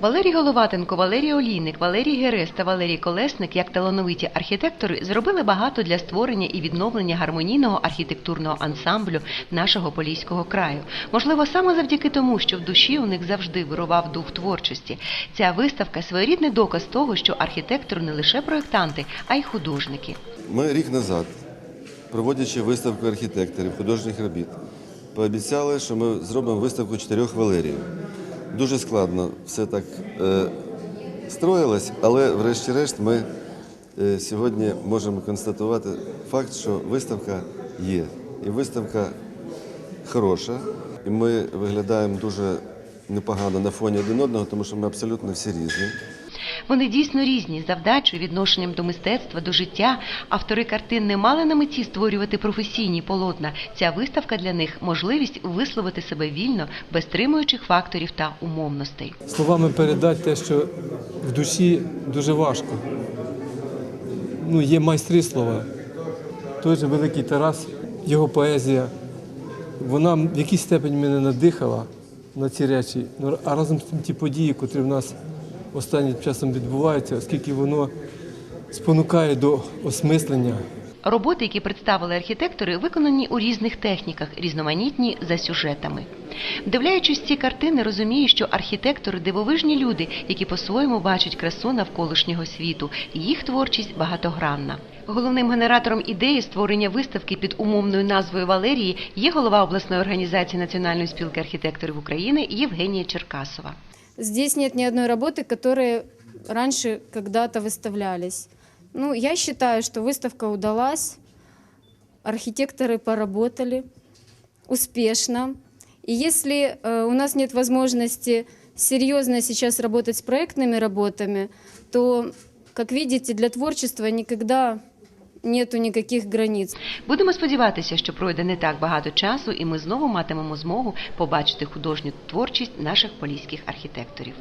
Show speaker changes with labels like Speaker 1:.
Speaker 1: Валерій Головатенко, Валерій Олійник, Валерій Герес та Валерій Колесник, як талановиті архітектори, зробили багато для створення і відновлення гармонійного архітектурного ансамблю нашого поліського краю. Можливо, саме завдяки тому, що в душі у них завжди вирував дух творчості. Ця виставка своєрідний доказ того, що архітектори не лише проєктанти, а й художники.
Speaker 2: Ми рік назад, проводячи виставку архітекторів, художніх робіт, пообіцяли, що ми зробимо виставку чотирьох Валеріїв. Дуже складно все так е, строїлось, але врешті-решт ми е, сьогодні можемо констатувати факт, що виставка є. І виставка хороша, і ми виглядаємо дуже непогано на фоні один одного, тому що ми абсолютно всі різні.
Speaker 1: Вони дійсно різні за вдачою, відношенням до мистецтва, до життя. Автори картин не мали на меті створювати професійні полотна. Ця виставка для них можливість висловити себе вільно, без стримуючих факторів та умовностей.
Speaker 3: Словами передати те, що в душі дуже важко. Ну, є майстри слова. Той же великий Тарас, його поезія, вона в якійсь степені мене надихала на ці речі. Ну, А разом з тим ті події, котрі в нас останнім часом відбуваються, оскільки воно спонукає до осмислення.
Speaker 1: Роботи, які представили архітектори, виконані у різних техніках, різноманітні за сюжетами. Вдивляючись ці картини, розумію, що архітектори дивовижні люди, які по-своєму бачать красу навколишнього світу, їх творчість багатогранна. Головним генератором ідеї створення виставки під умовною назвою Валерії є голова обласної організації Національної спілки архітекторів України Євгенія Черкасова.
Speaker 4: Здесь нет ни одной работы, которые раньше когда-то выставлялись. Ну, я считаю, что выставка удалась, архитекторы поработали успешно. И если э, у нас нет возможности серьезно сейчас работать с проектными работами, то, как видите, для творчества никогда нету ніяких границ.
Speaker 1: Будемо сподіватися, що пройде не так багато часу, і ми знову матимемо змогу побачити художню творчість наших поліських архітекторів.